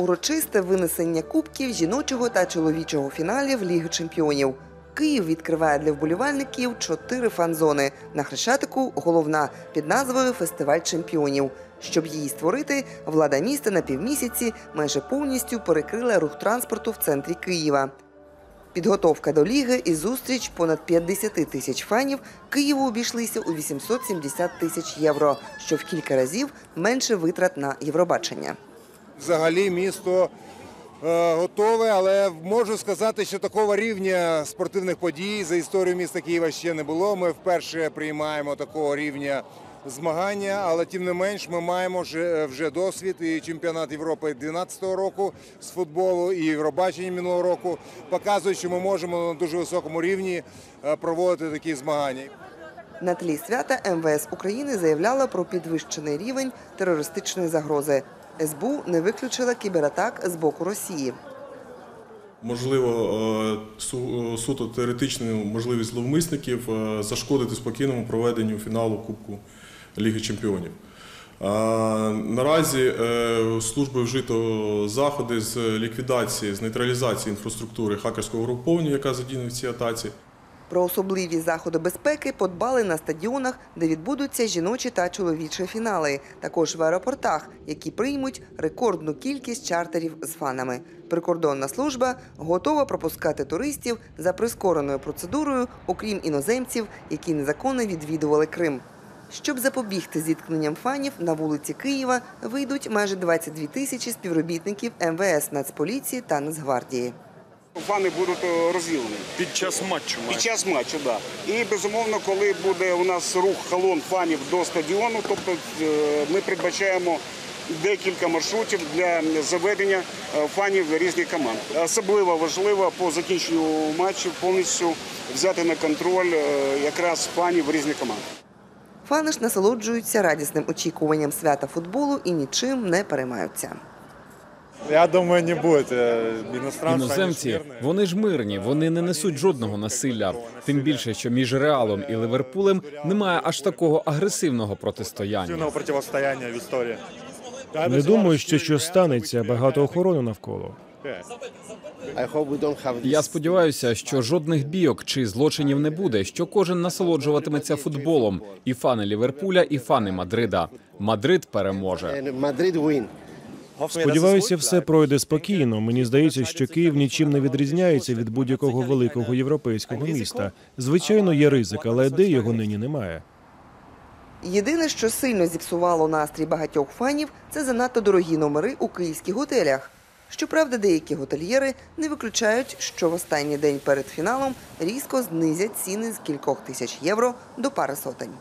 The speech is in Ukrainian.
Урочисте винесення кубків жіночого та чоловічого фіналів Ліги Чемпіонів. Київ відкриває для вболівальників чотири фан-зони. На Хрещатику головна під назвою Фестиваль чемпіонів. Щоб її створити, влада міста на півмісяці майже повністю перекрила рух транспорту в центрі Києва. Підготовка до ліги і зустріч понад 50 тисяч фанів Києву обійшлися у 870 тисяч євро, що в кілька разів менше витрат на Євробачення. Взагалі місто е, готове, але можу сказати, що такого рівня спортивних подій за історію міста Києва ще не було. Ми вперше приймаємо такого рівня змагання, але тим не менш ми маємо вже, досвід і чемпіонат Європи 2012 року з футболу, і Євробачення минулого року показують, що ми можемо на дуже високому рівні е, проводити такі змагання. На тлі свята МВС України заявляла про підвищений рівень терористичної загрози. СБУ не виключила кібератак з боку Росії. Можливо, е, е, суто теоретичну можливість зловмисників е, зашкодити спокійному проведенню фіналу Кубку Ліги Чемпіонів. Наразі служби вжито заходи з ліквідації, з нейтралізації інфраструктури хакерського груповання, яка задіяна в цій атаці. Про особливі заходи безпеки подбали на стадіонах, де відбудуться жіночі та чоловічі фінали. Також в аеропортах, які приймуть рекордну кількість чартерів з фанами. Прикордонна служба готова пропускати туристів за прискореною процедурою, окрім іноземців, які незаконно відвідували Крим. Щоб запобігти зіткненням фанів, на вулиці Києва вийдуть майже 22 тисячі співробітників МВС, Нацполіції та Нацгвардії. Фани будуть е, розділені Під час матчу під час матчу. Да. І безумовно, коли буде у нас рух колон фанів до стадіону, тобто е, ми передбачаємо декілька маршрутів для заведення е, фанів різних команд. Особливо важливо по закінченню матчу повністю взяти на контроль якраз фанів різних команд. Фани ж насолоджуються радісним очікуванням свята футболу і нічим не переймаються. Я думаю, не будет. Э, Иностранцы, они ж Іноземці, мирные. вони ж мирні, вони не несуть жодного насилля. Тим більше, що між Реалом і Ливерпулем немає аж такого агресивного протистояння. Активного противостояния в истории. Не думаю, що щось станеться. Багато охорони навколо. Я сподіваюся, що жодних бійок чи злочинів не буде, що кожен насолоджуватиметься футболом, і фани Ліверпуля, і фани Мадрида. Мадрид переможе. Сподіваюся, все пройде спокійно. Мені здається, що Київ нічим не відрізняється від будь-якого великого європейського міста. Звичайно, є ризик, але де його нині немає. Єдине, що сильно зіпсувало настрій багатьох фанів, це занадто дорогі номери у київських готелях. Щоправда, деякі готельєри не виключають, що в останній день перед фіналом різко знизять ціни з кількох тисяч євро до пари сотень.